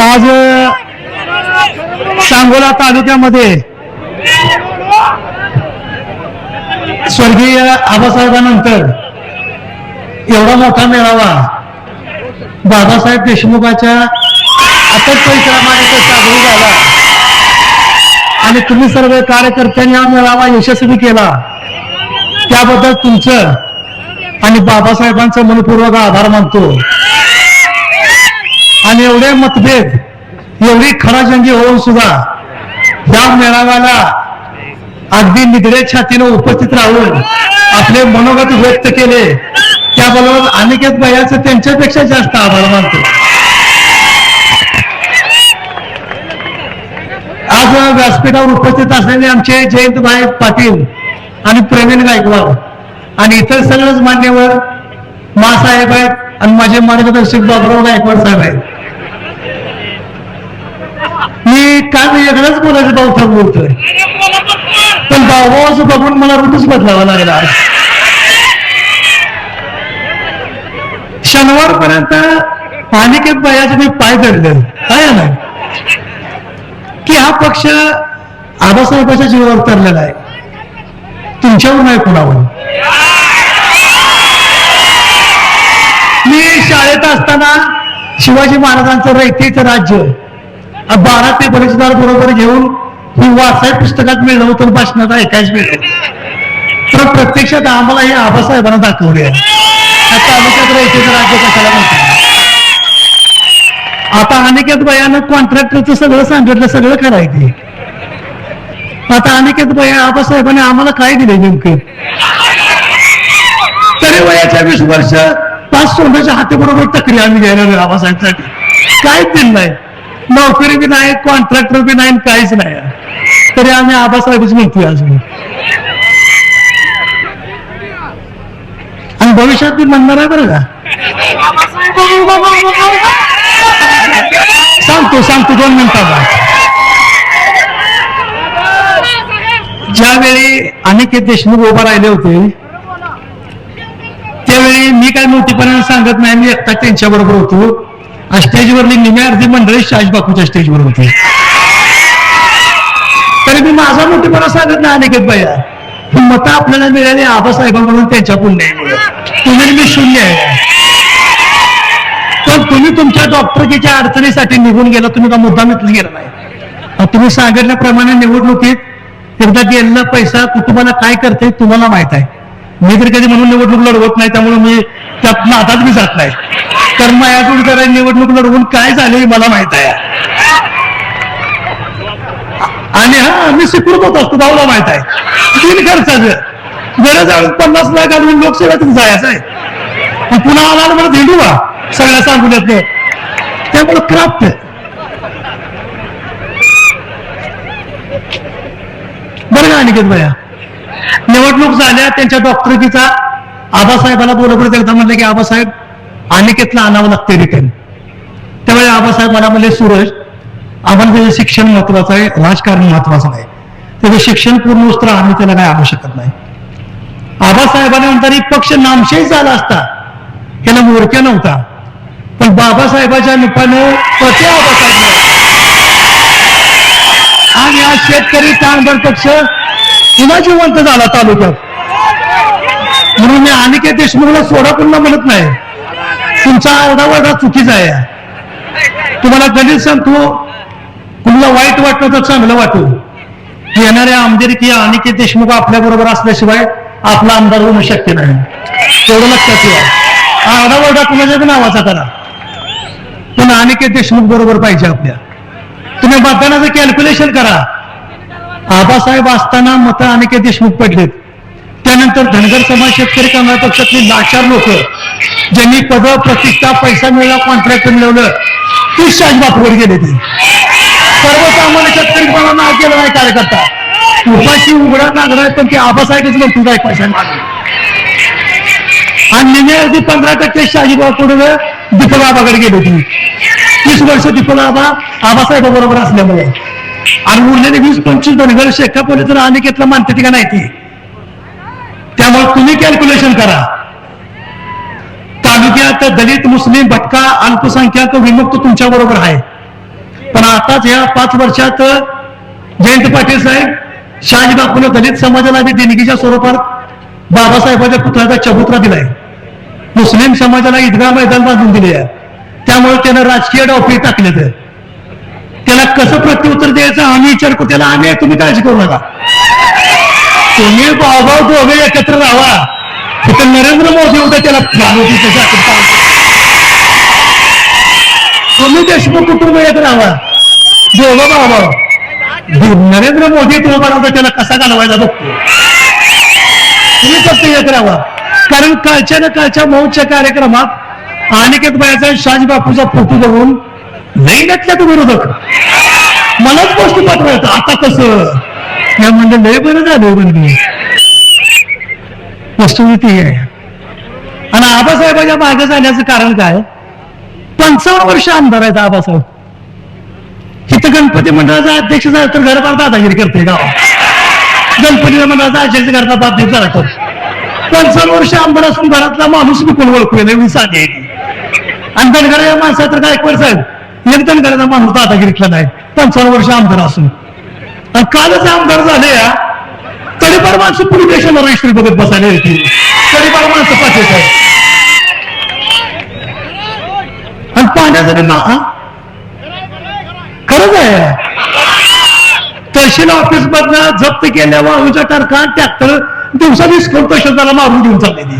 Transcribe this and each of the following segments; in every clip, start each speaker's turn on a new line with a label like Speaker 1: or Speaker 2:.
Speaker 1: आज सांगोला तालुक्यामध्ये स्वर्गीय आबासाहेबांनंतर एवढा मोठा मेळावा बाबासाहेब देशमुखाच्या अटक परिश्रमाने तो साजरी झाला. आणि तुम्ही सर्व कार्यकर्त्यांनी हा मेळावा यशस्वी केला. त्याबद्दल तुमचं आणि बाबासाहेबांचं मनपूर्वक आभार मानतो. आणि एवढे मतभेद एवढी खडाजंगी होऊन सुद्धा या मेळाव्याला अगदी निगडे छातीनं उपस्थित राहून आपले मनोगत व्यक्त केले त्याबरोबर अनिकेत भैयाचं त्यांच्यापेक्षा जास्त आभार मानतो. आज व्यासपीठावर उपस्थित असलेले आमचे जयंतभाई पाटील आणि प्रवीण गायकवाड आणि इतर सगळंच मान्यवर मासाहेब आहेत. आणि माझे मार्गदर्शक डॉक्टर गायकवाड साहेब आहेत. मी काय एकदाच बोलायचं भाऊ बोलतोय पण भाऊ बघून मला ऋतूच बदलावा लागला. आज. शनिवार पर्यंत अनिकेत मी पाय धरले. काय ना की हा पक्ष आबासाहेबाच्या जीवावर तरलेला आहे. तुमच्यावर नाही कुणावर. मी शाळेत असताना शिवाजी महाराजांचं रयतेचं राज्य बारा ते बरेचदार बरोबर घेऊन ही वाचाय पुस्तकात मिळलं होतं भाषणात ऐकायच मिळलं तर प्रत्यक्षात आम्हाला हे आबासाहेबांना दाखवले आता या रयतेचं राज्य कशाला म्हणतात? आता अनिकेत भयानं कॉन्ट्रॅक्टरचं सगळं सांगितलं सगळं करायचे. आता अनिकेत भया आबासाहेबांनी आम्हाला काय दिले नेमके? तरी वयाच्या वीस वर्ष पाच सोन्याच्या हातीबरोबर तक्री आम्ही घ्यायला आबासाहेबसाठी. काहीच दिलं नाही. नोकरी बी नाही कॉन्ट्रॅक्टर बी नाही काहीच नाही. तरी आम्ही आबासाहेबच म्हणतोय अजून. आणि भविष्यात बी म्हणणार आहे बरं का? सांगतो सांगतो दोन मिनिटाला ज्यावेळी अनिकेत देशमुख उभा राहिले होते मी काय मोठीपणाने सांगत नाही मी एकटा त्यांच्या बरोबर होतो. स्टेजवर स्टेजवरली निम्या अर्धी मंडळी शाज बापूच्या स्टेजवर होती. तरी मी माझा मोठेपणा सांगत नाही अनिकेत भैया ही मतं आपल्याला मिळाली आबासाहेबांकडून त्यांच्या पुण्यामुळे तुम्ही मी शून्य आहे. पण तुम्ही तुमच्या डॉक्टरकीच्या अडचणीसाठी निघून गेला तुम्ही का मुद्दा इथलं गेला नाही. तुम्ही सांगितल्याप्रमाणे निवडणुकीत एकदा गेलेला पैसा कुटुंबाला काय करते तुम्हाला माहीत आहे. मी तरी कधी म्हणून निवडणूक लढवत नाही त्यामुळे मी त्यातनं हातात मी जात नाही. तर मग माझ्याकडून जरा निवडणूक लढवून काय झाले हे मला माहीत आहे. आणि हा मी स्वीकृत होत असतो भाऊला माहीत आहे. तीन खर्चाचं. गरज पन्नास लाख आणून लोकसेवेतून जायचं आहे. पुन्हा आला मला भेटू का? सगळ्या सांगून येत त्यामुळे क्राफ्ट बरं का अनिकेत भैया? निवडणूक झाल्या त्यांच्या डॉक्टरकीचा आबासाहेबाला बोलवलं एकदा म्हणलं की आबासाहेब अनिकेतला आणावं लागते रिटर्न त्यावेळी आबासाहेब मला म्हणले सूरज आम्हाला त्याचं शिक्षण महत्वाचं आहे राजकारण महत्वाचं नाही त्याचं शिक्षण पूर्ण वस्त्र आम्ही त्याला काय आणू शकत नाही. आबासाहेबांनंतर एक पक्ष नामशेष झाला असता. याला मोरक्या नव्हता. पण बाबासाहेबाच्या निपानं पती आबासाहेब आणि आज शेतकरी कामगार पक्ष पुन्हा जिवंत झाला तालुक्यात. म्हणून मी अनिकेत देशमुखला सोडा पुन्हा म्हणत नाही. तुमचा आरडावरडा चुकीचा आहे. तुम्हाला गणित सांगतो कुणाला वाईट वाटलं तर चांगलं वाटू येणाऱ्या आमदारकी अनिकेत देशमुख आपल्या बरोबर असल्याशिवाय आपला आमदार होणं शक्य नाही. तेवढं लक्षात ठेवा. आरडावरडा कुणाच्या नावाचा करा. पण अनिकेत देशमुख बरोबर पाहिजे आपल्या. तुम्ही मतदानाचं कॅल्क्युलेशन करा. आबासाहेब असताना मत अनेक देशमुख पडलेत. त्यानंतर धनगर समाज शेतकरी कामगार पक्षातली लाचार लोक ज्यांनी पद प्रतिष्ठा पैसा मिळवला कॉन्ट्रॅक्ट मिळवलं ती शाजबापूवर गेले ते. सर्वसामान्य शेतकरी मला नाव केलं नाही कार्यकर्ता. उपाशी उघडा लागणार पण ते आबासाहेबच म्हणतो काय पैसा आणि निम्या अगदी पंधरा टक्के शाजीबापूकडे दीपक आबाकडे गेले होती. तीस वर्ष दीपक आबा आबासाहेब बरोबर असल्यामुळे. आणि उरलेले वीस पंचवीस धनगर शेका पोले तर अनिकेतला मानते का नाही ती? त्यामुळे तुम्ही कॅल्क्युलेशन करा. तालुक्यात दलित मुस्लिम भटका अल्पसंख्याक विमुक्त तुमच्या बरोबर आहे. पण आताच या पाच वर्षात जयंत पाटील साहेब शहाजी बापून दलित समाजाला आम्ही देणगीच्या स्वरूपात बाबासाहेबांच्या पुतळ्याचा चबुतरा दिलाय. मुस्लिम समाजाला ईदगाह मैदान बांधून दिले आहे त्यामुळे त्यानं राजकीय डावपी टाकले तर त्याला कसं प्रत्युत्तर द्यायचं? आम्ही विचार करू. त्याला आम्ही तुम्ही काळजी करू नका. तुम्ही भाऊभाऊ दोघे एकत्र राहा. फक्त नरेंद्र मोदी होता त्याला घालवतील तुम्ही देशमुख कुटुंब येत राहा. दोघं भाऊभाऊ. नरेंद्र मोदी तो बनवता त्याला कसा घालवायचा बघतो. तुम्ही फक्त येत राहा. कारण कालच्या ना कालच्या मौच्या कार्यक्रमात अनिकेत बायाचा शाज बापूचा फोटो बघून नाही नटल्या तर विरोधक. मलाच गोष्ट पाठवायचं आता कसं? या म्हणजे लय बरं झालं म्हणजे वस्तुस्थिती आहे. आणि आबासाहेबाच्या मागे जाण्याचं कारण काय? पंचावन्न वर्ष आमदार आहेत आबासाहेब. तिथं गणपती मंडळाचा अध्यक्ष झाला तर घरबार दादागिरी करते गाव गणपती मंडळाचा अध्यक्ष करता बाबतीत झाला पंचावन्न वर्ष आमदार असून घरातला माणूस मी कोण ओळखू? नये मी आणि धनगरा या माणसा तर काय साहेब? एक धनगराचा माणूस दादागिरीतला नाही. पंचावन्न वर्ष आमदार असून. आणि कालच आमदार झाले या तरी फार माणसं पुढे देशाला रजिस्ट्री बघत बसायला येते तरी फार माणसं पाठवत आहे आणि पाण्याचं ना खरंच आहे. तहसील ऑफिस मधनं जप्त केल्या वाळूच्या टारखा ट्रॅक्टर दिवसा वीस कोण तहसीलदाराला मारून घेऊन चाललेली.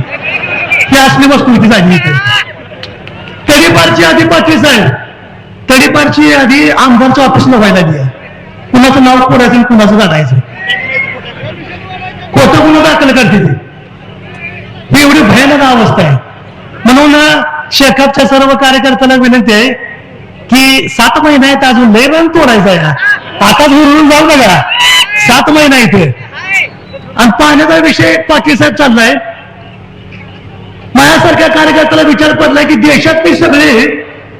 Speaker 1: ही असली वस्तू इथे झाली इथे. तडीपारची आधी पाचवीस आहे तडीपारची आधी आमदारच्या ऑफिसला व्हायला दिया कुणाचं नाव कोणाचं कुणाचं काढायचं खोट गुन्हा दाखल करते ती? ही एवढी भयानक अवस्था आहे. म्हणून शेकापच्या सर्व कार्यकर्त्यांना विनंती आहे की सात महिना आहेत अजून लय रन तोडायचा आहे आताच उरून जाऊ बघा सात महिना इथे आणि पाण्याचा विषय पाटील साहेब चाललाय. माझ्यासारख्या कार्यकर्त्याला विचार पडलाय की देशातली सगळे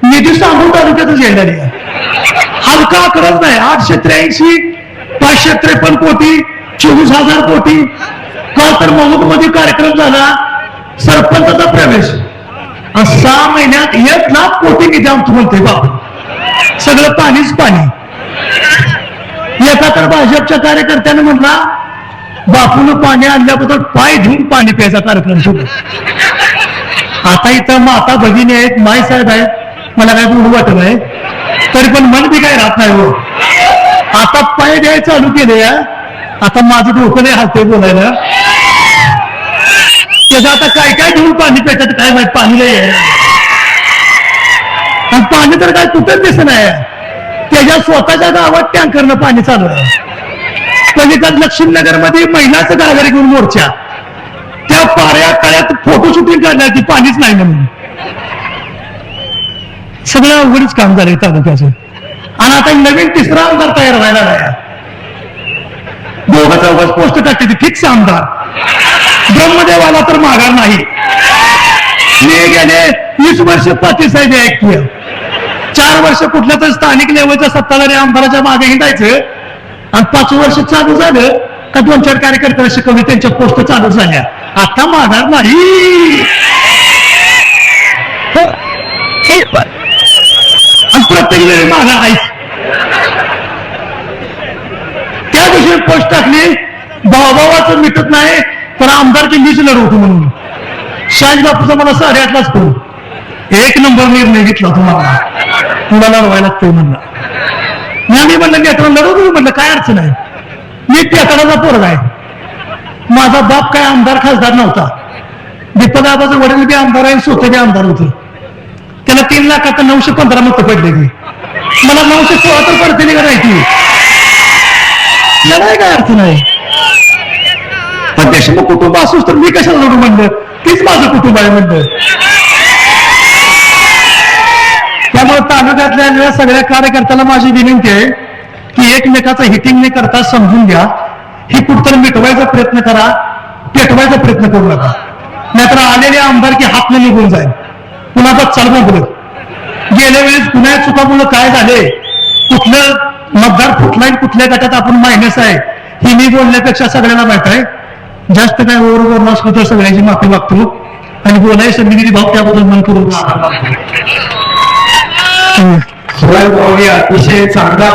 Speaker 1: निधी सांगून तालुक्यातच येणारी आहे हलका करत नाही. आठशे त्र्याऐंशी पाचशे त्रेपन्न कोटी चोवीस हजार कोटी. काल तर मध्ये कार्यक्रम झाला. सरपंचाचा प्रवेश. सहा महिन्यात एक लाख कोटी निधी आमचं बोलते बाप सगळं पाणीच पाणी. एका तर भाजपच्या कार्यकर्त्याने म्हटला बापून पाणी आणल्याबद्दल पाय धुवून पाणी प्यायचा कार्यक्रम सुरू. आता इथं माता भगिनी आहेत माय साहेब आहेत. मला काय बोलू वाटत नाही. तरी पण मन बी काय राहत नाही हो. आता पाय द्यायला चालू केले आता माझं डोकं नाही हालते बोलायला. त्याचं आता काय काय घेऊन पाणी पेटत काय माहीत पाणी नाही आहे. आणि पाणी तर काय कुठंच दिसत नाही. त्याच्या स्वतःच्या गावात टँकरनं पाणी चालू आहे. पलीकडे लक्ष्मीनगरमध्ये महिलाचं गागारी घेऊन मोर्चा. त्या पाऱ्या तळ्यात फोटो शूटिंग करण्यात पाणीच नाही म्हणून. सगळं अवघडच काम झालंय तालुक्याचं. आणि आता नवीन तिसरा आमदार तयार व्हायला लागला. दोघा चौघाच पोस्ट टाकते ती फिक्स आमदार. ब्रह्मदेवाला तर माघार नाही. मी गेले वीस वर्ष पाटील साहेब ऐकूया चार वर्ष कुठल्या तर स्थानिक लेवलच्या सत्ताधारी आमदाराच्या मागे हिंडायचं. आणि पाच वर्ष चालू झालं का दोन चार कार्यकर्त्याला शिकवले त्यांच्या पोस्ट चालू झाल्या. आता माघार नाही. हे प्रत्येक वेळी माझा आहे त्या दिवशी पोस्ट टाकली भावाभावाचं मिटत नाही पण आमदारची मीच लढवतो म्हणून. शाही बापूचा मला साडेआठलाच फोन एक नंबर निर्णय घेतला तुम्हाला तुला लढवायला लागतोय म्हणला. मी आम्ही म्हणलं लेकरं लढवतो म्हणलं काय अडचण आहे? मी पेकडाचा पोरगा आहे. माझा बाप काय आमदार खासदार नव्हता. दीपदाबाचं वडील बी आमदार आहे स्वतः बी आमदार होतं. त्याला तीन लाखाचं नऊशे पंधरा मत पडले की मला नऊशे सोळा तर पडते का नाही लढाय काय अर्थ नाही पण देशमुख कुटुंब असूच तर मी कशाला लढू म्हणलं? तीच माझं कुटुंब आहे म्हणलं. त्यामुळे तालुक्यातल्या सगळ्या कार्यकर्त्याला माझी विनंती आहे की एकमेकाचं हिटिंग नाही करता समजून घ्या. ही कुठतरी मिटवायचा प्रयत्न करा पेटवायचा प्रयत्न करू नका. नाहीतर आलेले आमदार की हात निघून जाईल. कुणाचा बघ चालवा बोलत गेल्या वेळेस पुन्हा चुकामुळं काय झाले? कुठलं मतदार कुठला कुठल्या गटात आपण मायनस आहे? ही मी बोलण्यापेक्षा सगळ्यांना माहीत आहे. जास्त काय ओर बोलणं असलं तर सगळ्याची माफी मागतो. आणि बोलाय संधी भाऊ त्याबद्दल मन
Speaker 2: करू अतिशय चांगला